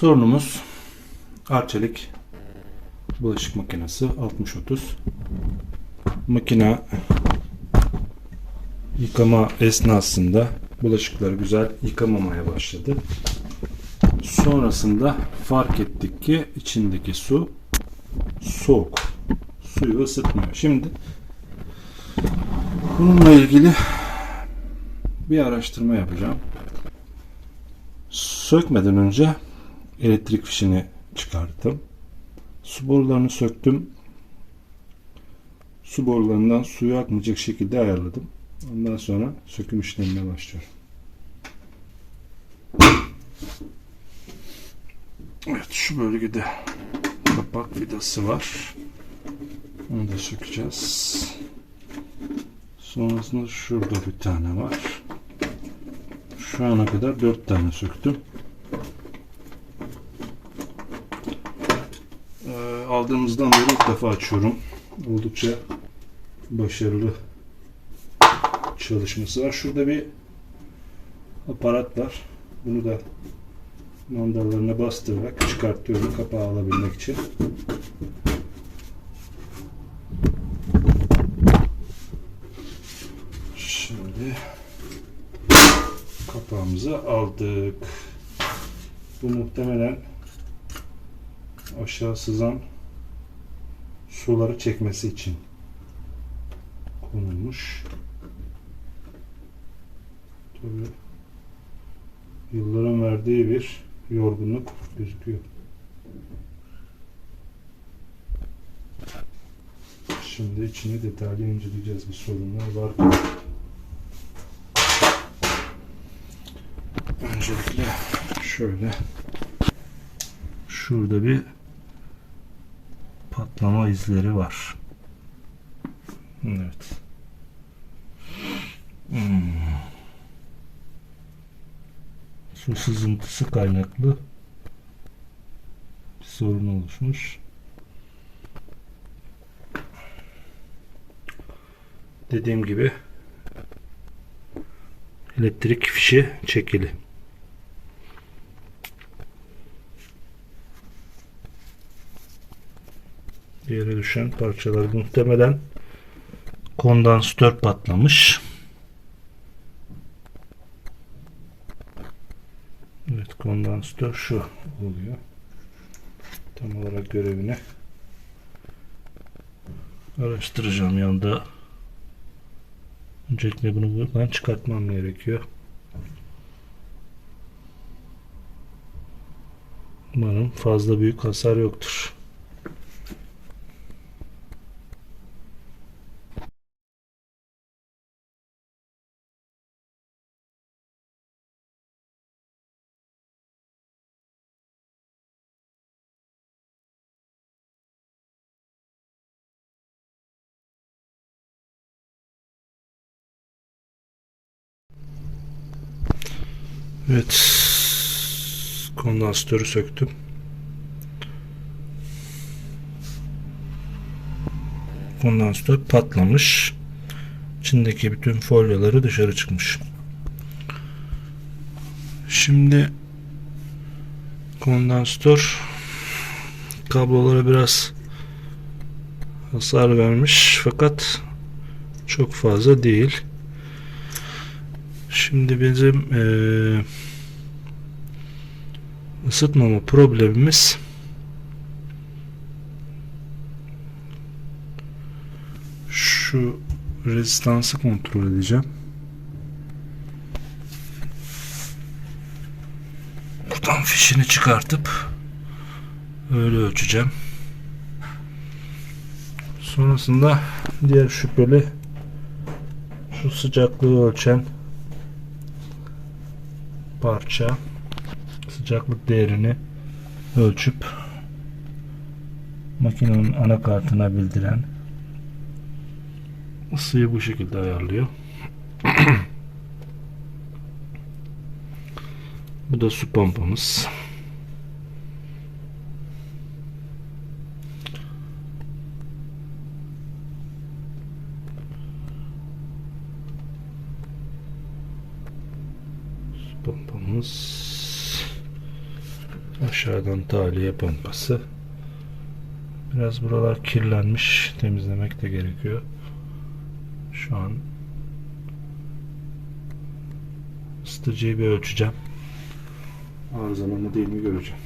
Sorunumuz Arçelik bulaşık makinesi 6030. Makina yıkama esnasında bulaşıkları güzel yıkamamaya başladı. Sonrasında fark ettik ki içindeki su soğuk. Suyu ısıtmıyor. Şimdi bununla ilgili bir araştırma yapacağım. Sökmeden önce elektrik fişini çıkarttım. Su borularını söktüm. Su borularından suyu akmayacak şekilde ayarladım. Ondan sonra söküm işlemine başlıyorum. Evet şu bölgede kapak vidası var. Onu da sökeceğiz. Sonrasında şurada bir tane var. Şu ana kadar 4 tane söktüm. Ee, aldığımızdan beri ilk defa açıyorum. Oldukça başarılı çalışması var. Şurada bir aparat var. Bunu da mandallarına bastırarak çıkartıyorum kapağı alabilmek için. Şimdi kapağımızı aldık. Bu muhtemelen aşağı sızan suları çekmesi için konulmuş. Tabii yılların verdiği bir yorgunluk gözüküyor. Şimdi içini detaylı inceleyeceğiz. Bir sorunlar var. Öncelikle şöyle şurada bir patlama izleri var. Evet. Hmm. Su sızıntısı kaynaklı bir sorun oluşmuş. Dediğim gibi elektrik fişi çekili. Düşen parçalar muhtemelen kondansatör patlamış. Evet kondansatör şu oluyor. Tam olarak görevini araştıracağım yanında. Öncelikle bunu buradan çıkartmam gerekiyor. Umarım fazla büyük hasar yoktur. Evet. Kondansatörü söktüm. Kondansatör patlamış. İçindeki bütün folyoları dışarı çıkmış. Şimdi kondansatör kablolara biraz hasar vermiş fakat çok fazla değil. Şimdi bizim eee ısıtmama problemimiz şu rezistansı kontrol edeceğim. Buradan fişini çıkartıp öyle ölçeceğim. Sonrasında diğer şüpheli şu sıcaklığı ölçen parça sıcaklık değerini ölçüp makinenin anakartına bildiren ısıyı bu şekilde ayarlıyor. bu da su pompamız. Pompamız Aşağıdan tahliye pompası. Biraz buralar kirlenmiş. Temizlemek de gerekiyor. Şu an ısıtıcıyı bir ölçeceğim. Arızalı değil mi göreceğim.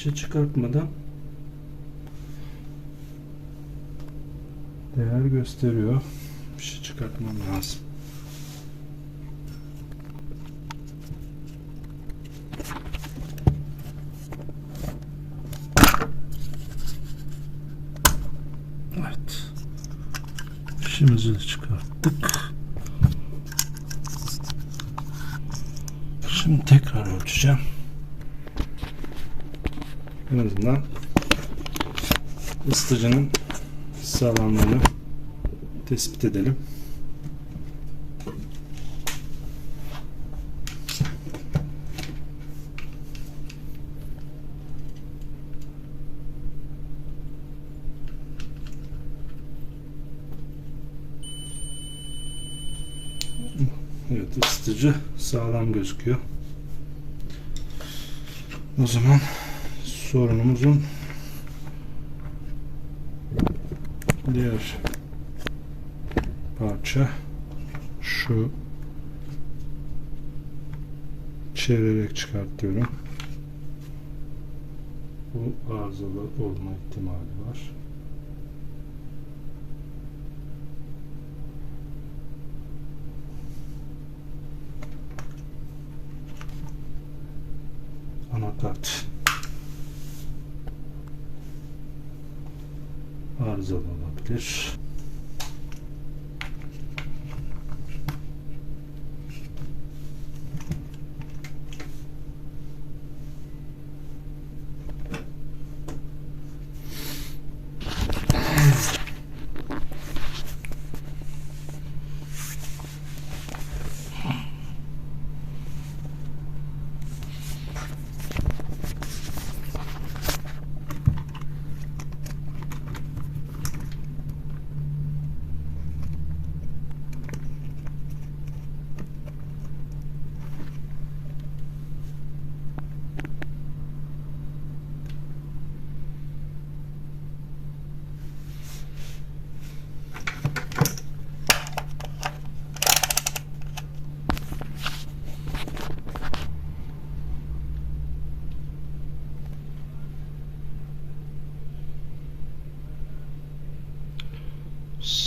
Fişi çıkartmadan değer gösteriyor. Fişi çıkartmam lazım. Evet. Fişimizi de çıkarttık. Şimdi tekrar ölçeceğim. En azından ısıtıcının sağlamlığını tespit edelim. Evet ısıtıcı sağlam gözüküyor. O zaman sorunumuzun diğer parça şu çevirerek çıkartıyorum. Bu arızalı olma ihtimali var. Anakart. Arızalı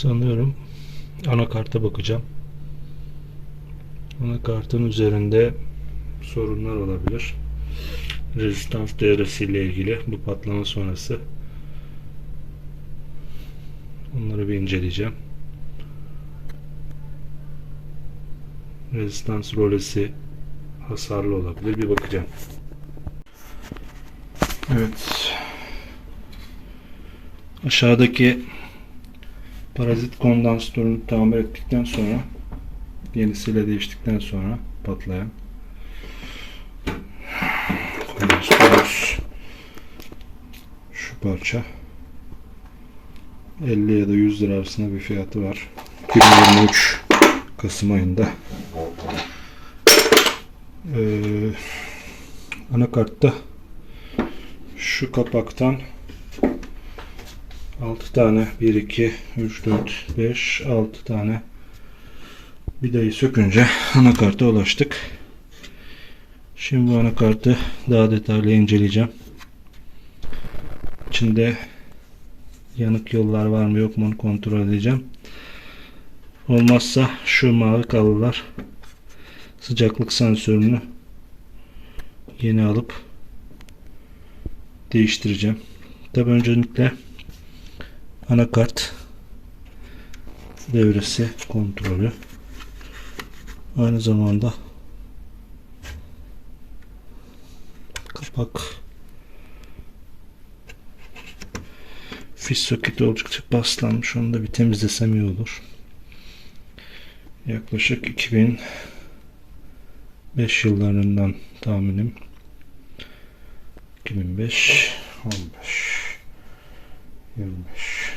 Sanıyorum anakarta bakacağım. Anakartın üzerinde sorunlar olabilir. Rezistans devresi ile ilgili bu patlama sonrası onları bir inceleyeceğim. Rezistans rolesi hasarlı olabilir. Bir bakacağım. Evet. Aşağıdaki parazit kondansatörünü tamir ettikten sonra yenisiyle değiştikten sonra patlayan kondansatör şu parça. 50 ya da 100 lira arasında bir fiyatı var. 2023 Kasım ayında. Ee, anakartta şu kapaktan 6 tane 1 2 3 4 5 6 tane vidayı sökünce anakarta ulaştık. Şimdi bu anakartı daha detaylı inceleyeceğim. İçinde yanık yollar var mı yok mu onu kontrol edeceğim. Olmazsa şu mavi kablolar sıcaklık sensörünü yeni alıp değiştireceğim. Tabi öncelikle anakart devresi kontrolü aynı zamanda kapak fiş soketi oldukça paslanmış. Onu da bir temizlesem iyi olur. Yaklaşık 2005 yıllarından tahminim. 2005 15 25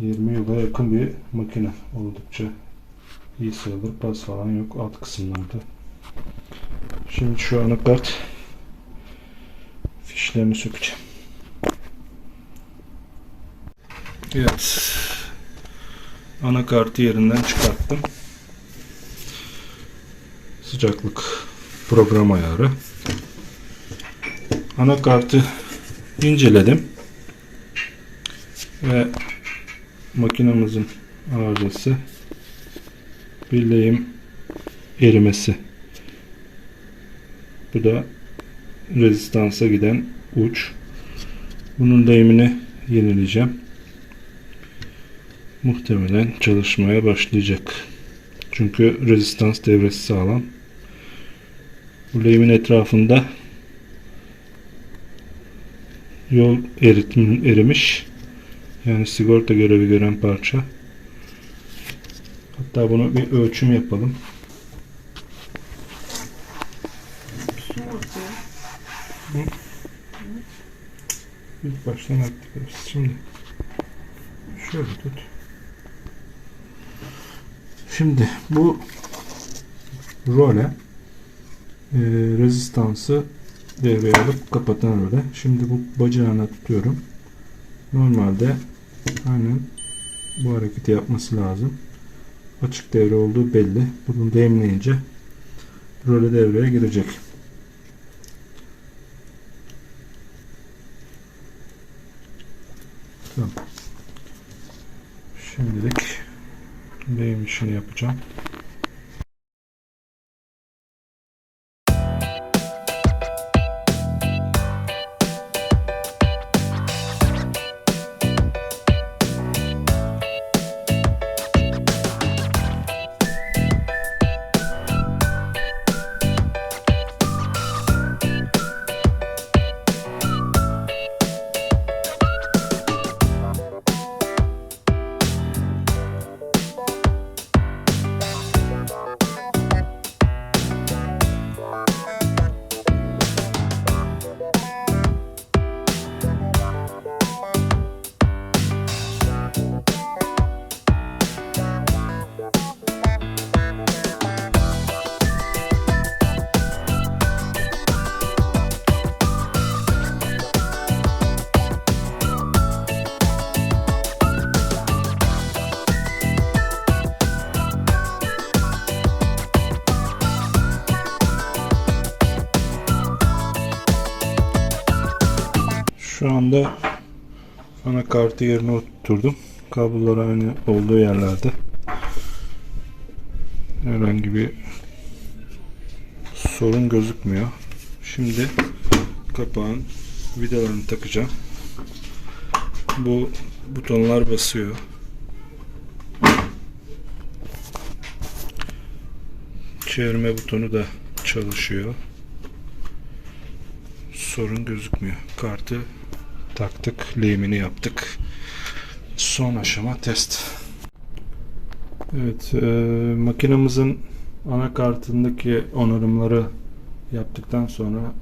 20 yıla yakın bir makine. Oldukça iyi sayılır. Pas falan yok alt kısımlarda. Şimdi şu anakart fişlerini sökeceğim. Evet. Anakartı yerinden çıkarttım. Sıcaklık program ayarı. Anakartı inceledim. Ve makinamızın arızası bir erimesi. Bu da rezistansa giden uç. Bunun lehimini yenileyeceğim. Muhtemelen çalışmaya başlayacak. Çünkü rezistans devresi sağlam. Bu lehimin etrafında yol eritim, erimiş. Yani sigorta görevi gören parça. Hatta bunu bir ölçüm yapalım. İlk baştan aktif Şimdi şöyle tut. Şimdi bu role e, rezistansı devreye alıp kapatan role. Şimdi bu bacağına tutuyorum. Normalde aynen bu hareketi yapması lazım. Açık devre olduğu belli. Bunu demleyince role devreye girecek. Tamam. Şimdilik benim işini yapacağım. Anda anakartı yerine oturturdum. Kablolar aynı olduğu yerlerde. Herhangi bir sorun gözükmüyor. Şimdi kapağın vidalarını takacağım. Bu butonlar basıyor. Çevirme butonu da çalışıyor. Sorun gözükmüyor. Kartı taktık, lehimini yaptık. Son aşama test. Evet, e, makinamızın anakartındaki onarımları yaptıktan sonra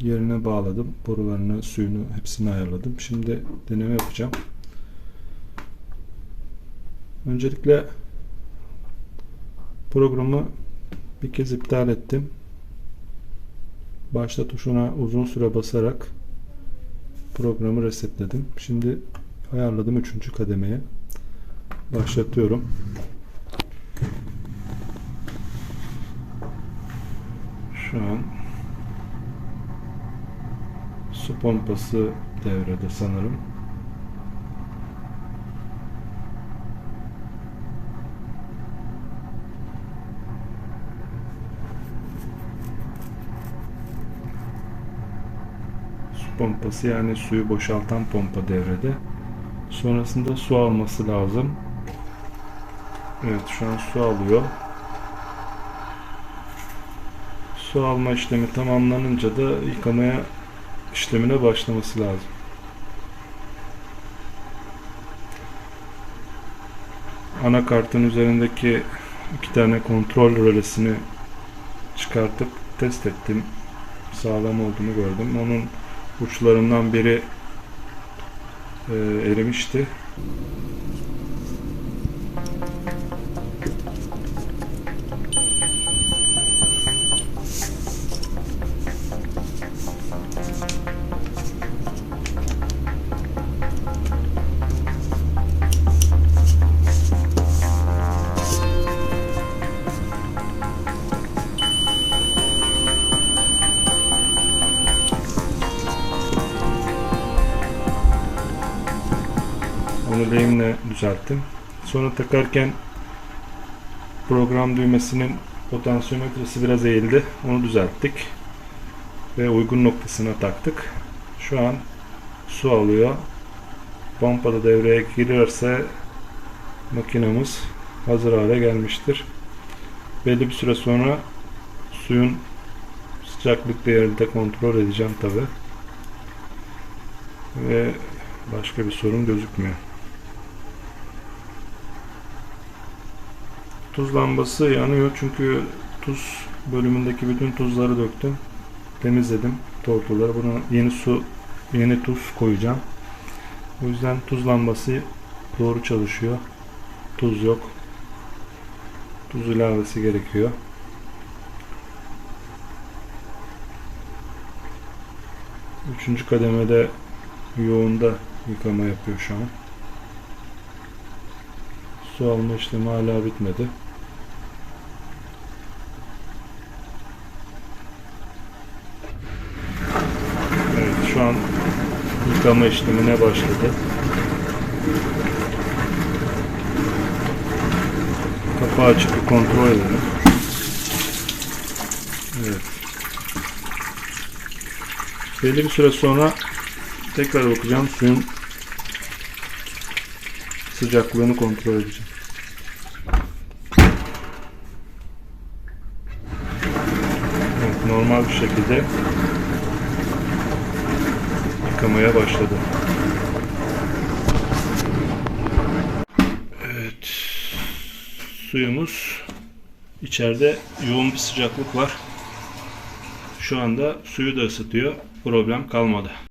yerine bağladım. Borularını, suyunu hepsini ayarladım. Şimdi deneme yapacağım. Öncelikle programı bir kez iptal ettim. Başla tuşuna uzun süre basarak programı resetledim. Şimdi ayarladım 3. kademeye. Başlatıyorum. Şu an su pompası devrede sanırım. Pompası yani suyu boşaltan pompa devrede. Sonrasında su alması lazım. Evet şu an su alıyor. Su alma işlemi tamamlanınca da yıkamaya işlemine başlaması lazım. Anakartın üzerindeki iki tane kontrol rölesini çıkartıp test ettim. Sağlam olduğunu gördüm. Onun uçlarından biri e, erimişti. Lehimle düzelttim. Sonra takarken program düğmesinin potansiyometresi biraz eğildi. Onu düzelttik. Ve uygun noktasına taktık. Şu an su alıyor. Pompa da devreye girerse makinamız hazır hale gelmiştir. Belli bir süre sonra suyun sıcaklık değerini de kontrol edeceğim tabi. Ve başka bir sorun gözükmüyor. Tuz lambası yanıyor çünkü tuz bölümündeki bütün tuzları döktüm. Temizledim tortuları. Buna yeni su, yeni tuz koyacağım. O yüzden tuz lambası doğru çalışıyor. Tuz yok. Tuz ilavesi gerekiyor. Üçüncü kademede yoğunda yıkama yapıyor şu an. Su alma işlemi hala bitmedi. Evet şu an yıkama işlemine başladı. Kapağı açık bir kontrol edelim. Evet. Belli bir süre sonra tekrar bakacağım suyun sıcaklığını kontrol edeceğim. Evet, normal bir şekilde yıkamaya başladı. Evet. Suyumuz içeride yoğun bir sıcaklık var. Şu anda suyu da ısıtıyor. Problem kalmadı.